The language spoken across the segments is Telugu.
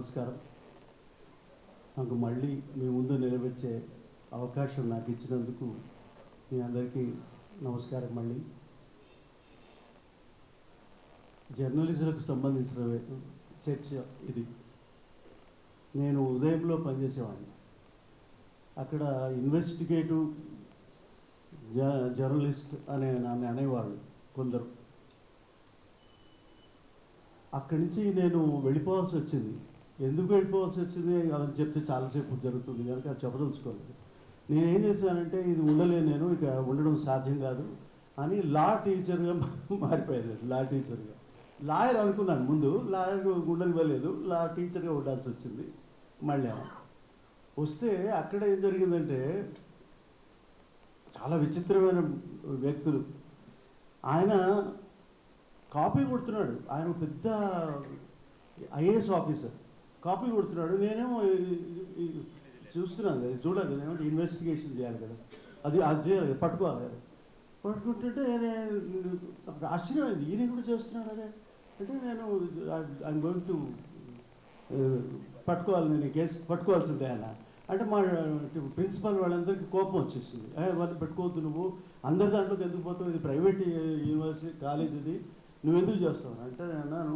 నమస్కారం. నాకు మళ్ళీ మీ ముందు నిలబెచ్చే అవకాశం నాకు ఇచ్చినందుకు మీ అందరికీ నమస్కారం మళ్ళీ. జర్నలిస్టులకు సంబంధించిన చర్చ ఇది. నేను ఉదయంలో పనిచేసేవాడిని. అక్కడ ఇన్వెస్టిగేటివ్ జ జర్నలిస్ట్ అనే నన్ను అనేవాళ్ళు కొందరు. అక్కడి నుంచి నేను వెళ్ళిపోవాల్సి వచ్చింది. ఎందుకు వెళ్ళిపోవాల్సి వచ్చింది? అని చెప్తే చాలాసేపు జరుగుతుంది కనుక అది చెప్పదలుచుకోలేదు. నేను ఏం చేశానంటే ఇది ఉండలేను నేను ఇక ఉండడం సాధ్యం కాదు అని లా టీచర్గా మారిపోయాను లా టీచర్గా. లాయర్ అనుకున్నాను ముందు లాయర్ ఉండనివ్వలేదు లా టీచర్గా ఉండాల్సి వచ్చింది మళ్ళీ వస్తే అక్కడ ఏం జరిగిందంటే చాలా విచిత్రమైన వ్యక్తులు. ఆయన కాపీ కొడుతున్నాడు ఆయన ఒక పెద్ద ఐఏఎస్ ఆఫీసర్. కాపీ కొడుతున్నాడు. నేనేమో చూస్తున్నాను కదా చూడాలి కదా ఏమంటే ఇన్వెస్టిగేషన్ చేయాలి కదా. అది అది చేయాలి పట్టుకోవాలి కదా. పట్టుకుంటుంటే నేను ఆశ్చర్యమైంది. ఈయన కూడా చేస్తున్నాడు అదే. అంటే నేను ఐఎమ్ గోయింగ్ టు పట్టుకోవాలి నేను కేసు పట్టుకోవాల్సిందే ఆయన అంటే మా ప్రిన్సిపల్ వాళ్ళందరికీ కోపం వచ్చేసింది. వాళ్ళు పెట్టుకోవద్దు నువ్వు. అందరి దాంట్లోకి ఎందుకు పోతావు? ఇది ప్రైవేట్ యూనివర్సిటీ కాలేజ్ ఇది నువ్వు ఎందుకు చేస్తావు? అంటే నేను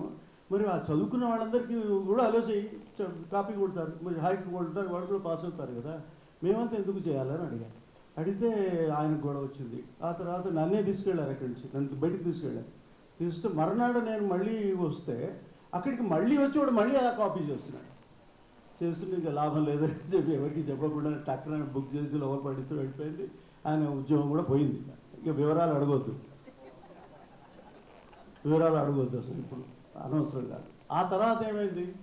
మరి ఆ చదువుకున్న వాళ్ళందరికీ కూడా అలో చ- కాపీ కొడతారు. మరి హాయికి కొడతారు వాళ్ళు కూడా పాస్ అవుతారు కదా. మేమంతా ఎందుకు చేయాలని అడిగాను. అడిగితే ఆయనకు గొడవ వచ్చింది. ఆ తర్వాత నన్నే తీసుకెళ్ళారు అక్కడి నుంచి. నన్ను బయటికి తీసుకెళ్ళారు తీసుకుంటే మర్నాడు నేను మళ్ళీ వస్తే అక్కడికి మళ్ళీ వచ్చి వాడు మళ్ళీ ఆ కాపీ చేస్తున్నాడు. చేస్తుంటే ఇంకా లాభం లేదని చెప్పి ఎవరికి చెప్పకుండా టక్కన బుక్ చేసి లోపల పడిస్తూ వెళ్ళిపోయింది. ఆయన ఉద్యోగం కూడా పోయింది. ఇక వివరాలు అడగొద్దు. వివరాలు అడగొద్దు అసలు ఇప్పుడు. అనవసరం కాదు. ఆ తర్వాత ఏమైంది?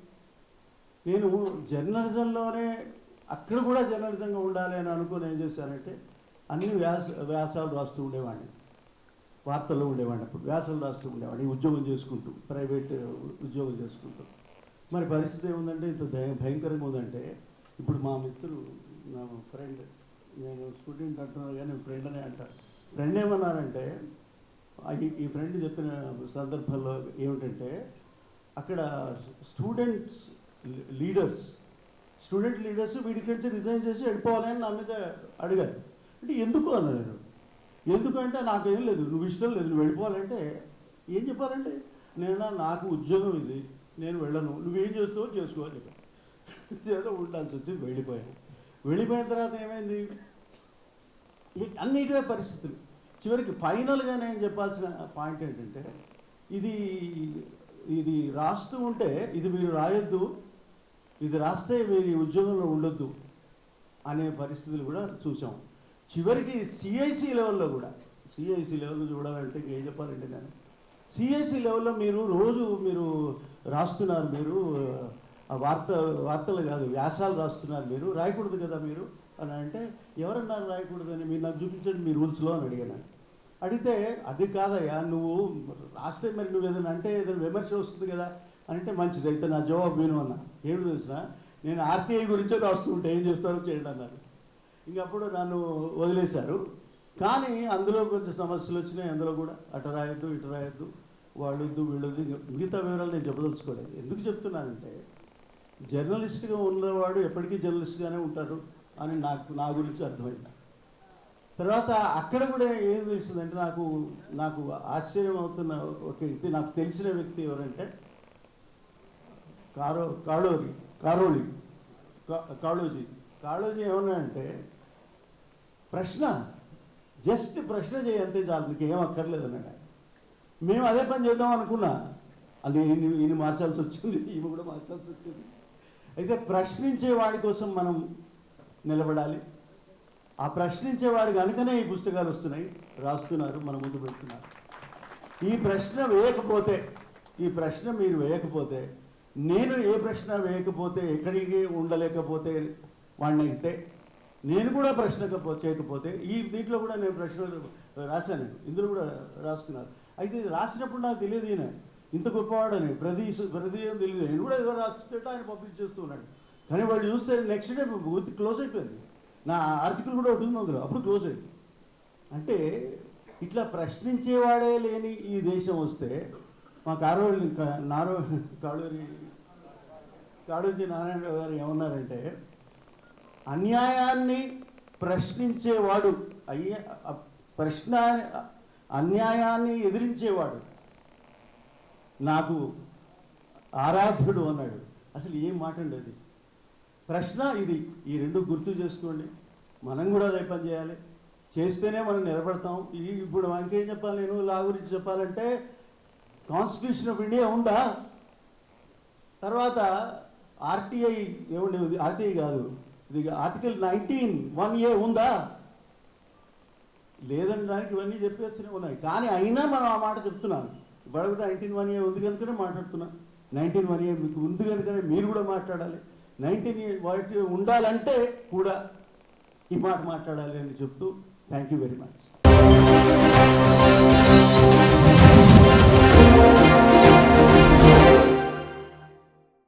నేను జర్నలిజంలోనే అక్కడ కూడా జర్నలిజంగా ఉండాలి అని అనుకుని ఏం చేశానంటే అన్ని వ్యాస వ్యాసాలు రాస్తూ ఉండేవాడిని. వార్తల్లో ఉండేవాడిని అప్పుడు. వ్యాసాలు రాస్తూ ఉండేవాడిని. ఉద్యోగం చేసుకుంటూ ప్రైవేట్ ఉద్యోగం చేసుకుంటూ. మరి పరిస్థితి ఏముందంటే ఇంత భయంకరంగా ఉందంటే ఇప్పుడు మా మిత్రులు నా ఫ్రెండ్ నేను స్టూడెంట్ అంటున్నాను కానీ ఫ్రెండ్ అనే అంటారు ఫ్రెండ్ ఏమన్నారంటే ఈ- ఫ్రెండ్ చెప్పిన సందర్భంలో ఏమిటంటే అక్కడ స్టూడెంట్స్ లీడర్స్ స్టూడెంట్ లీడర్స్ వీడికెళ్ళి రిజైన్ చేసి వెళ్ళిపోవాలని నా మీద అడిగారు. అంటే ఎందుకు అన్నాను నేను ఎందుకంటే నాకేం లేదు నువ్వు ఇష్టం లేదు నువ్వు వెళ్ళిపోవాలంటే ఏం చెప్పాలంటే నేను నాకు ఉద్యోగం ఇది నేను వెళ్ళను నువ్వేం చేస్తావో చేసుకోవాలి అని ఏదో ఉండాల్సి వచ్చి వెళ్ళిపోయాను. వెళ్ళిపోయిన తర్వాత ఏమైంది? అన్నిటివే పరిస్థితులు. చివరికి ఫైనల్గా నేను చెప్పాల్సిన పాయింట్ ఏంటంటే ఇది ఇది రాస్తూ ఉంటే ఇది మీరు రాయొద్దు ఇది రాస్తే మీరు ఉద్యోగంలో ఉండొద్దు అనే పరిస్థితులు కూడా చూసాం. చివరికి సిఐసి లెవెల్లో కూడా సిఐసి లెవెల్లో చూడాలంటే ఏం చెప్పాలంటే నేను సిఐసి లెవెల్లో మీరు రోజు మీరు రాస్తున్నారు మీరు వార్త వార్తలు కాదు వ్యాసాలు రాస్తున్నారు మీరు రాయకూడదు కదా మీరు? అని అంటే ఎవరన్నారు రాయకూడదని? మీరు నాకు చూపించండి మీ రూల్స్లో అని అడిగాను. అడిగితే అది కాదయ్యా నువ్వు రాస్తే మరి నువ్వు ఏదైనా అంటే ఏదైనా విమర్శ వస్తుంది కదా అని అంటే మంచిది అయితే నా జవాబు విను అన్న. ఏమి తెలిసిన? నేను ఆర్టీఐ గురించే రాస్తూ ఉంటే ఏం చేస్తారో చేయండి అన్నారు. ఇంకప్పుడు నన్ను వదిలేశారు. కానీ అందులో కొంచెం సమస్యలు వచ్చినాయి అందులో కూడా అటు రాయొద్దు ఇటు రాయొద్దు వాళ్ళు వద్దు వీళ్ళు మిగతా వివరాలు నేను చెప్పదలుచుకోలేదు. ఎందుకు చెప్తున్నానంటే జర్నలిస్ట్గా ఉన్నవాడు ఎప్పటికీ జర్నలిస్ట్గానే ఉంటారు. అని నాకు నా గురించి అర్థమైంది. తర్వాత అక్కడ కూడా ఏం తెలిసిందంటే నాకు నాకు ఆశ్చర్యం అవుతున్న ఒక వ్యక్తి నాకు తెలిసిన వ్యక్తి ఎవరంటే కారో కాళోరి కారోళి కా- కాళోజీ. కాళోజీ ఏమన్నా అంటే ప్రశ్న జస్ట్ ప్రశ్న చేయంతే చాలు నీకు ఏం అక్కర్లేదు అన్నాడు మేము అదే పని చేద్దాం అనుకున్నా. అది ఈయన ఈయన మార్చాల్సి వచ్చింది ఈమె కూడా మార్చాల్సి వచ్చింది. అయితే ప్రశ్నించే వాడి కోసం మనం నిలబడాలి. ఆ ప్రశ్నించేవాడు కనుకనే ఈ పుస్తకాలు వస్తున్నాయి. రాస్తున్నారు మన ముందు పెడుతున్నారు. ఈ ప్రశ్న వేయకపోతే ఈ ప్రశ్న మీరు వేయకపోతే నేను ఏ ప్రశ్న వేయకపోతే ఎక్కడికి ఉండలేకపోతే వాడిని అయితే నేను కూడా ప్రశ్న చేయకపోతే ఈ దీంట్లో కూడా నేను ప్రశ్నలు రాశాను. ఇందులో కూడా రాసుకున్నారు అయితే రాసినప్పుడు నాకు తెలియదు ఈయన. ఇంత గొప్పవాడని ప్రతి ప్రతి తెలియదు. నేను కూడా ఏదో రాస్తుంటే ఆయన పబ్లిష్ ఉన్నాడు. కానీ వాళ్ళు చూస్తే నెక్స్ట్ డే పూర్తి క్లోజ్ అయిపోయింది. నా ఆర్టికల్ కూడా ఒకటి ఉంది అందులో అప్పుడు క్లోజ్ అయింది. అంటే ఇట్లా ప్రశ్నించేవాడే లేని ఈ దేశం వస్తే మా కారోళి నారో కాడూరి కాడూరి నారాయణరావు గారు ఏమన్నారంటే అన్యాయాన్ని ప్రశ్నించేవాడు అయ్యే ప్రశ్న అన్యాయాన్ని ఎదిరించేవాడు. నాకు ఆరాధ్యుడు అన్నాడు. అసలు ఏం మాట అండి అది ప్రశ్న ఇది. ఈ రెండు గుర్తు చేసుకోండి. మనం కూడా అదే పని చేయాలి. చేస్తేనే మనం నిలబడతాం. ఈ ఇప్పుడు మనకేం చెప్పాలి నేను? లా గురించి చెప్పాలంటే కాన్స్టిట్యూషన్ ఆఫ్ ఇండియా ఉందా? తర్వాత ఆర్టీఐ ఏముండేది ఆర్టీఐ కాదు. ఇది ఆర్టికల్ నైన్టీన్ వన్ ఏ ఉందా? లేదని దానికి ఇవన్నీ చెప్పేస్తూనే ఉన్నాయి. కానీ అయినా మనం ఆ మాట చెప్తున్నాను ఇవాళ కూడా నైన్టీన్ వన్ ఏ ఉంది కనుకనే మాట్లాడుతున్నా. నైన్టీన్ వన్ ఏ మీకు ఉంది కనుకనే మీరు కూడా మాట్లాడాలి. నైన్టీన్ వాటి ఉండాలంటే కూడా ఈ మాట మాట్లాడాలి అని చెప్తూ థ్యాంక్ యూ వెరీ మచ్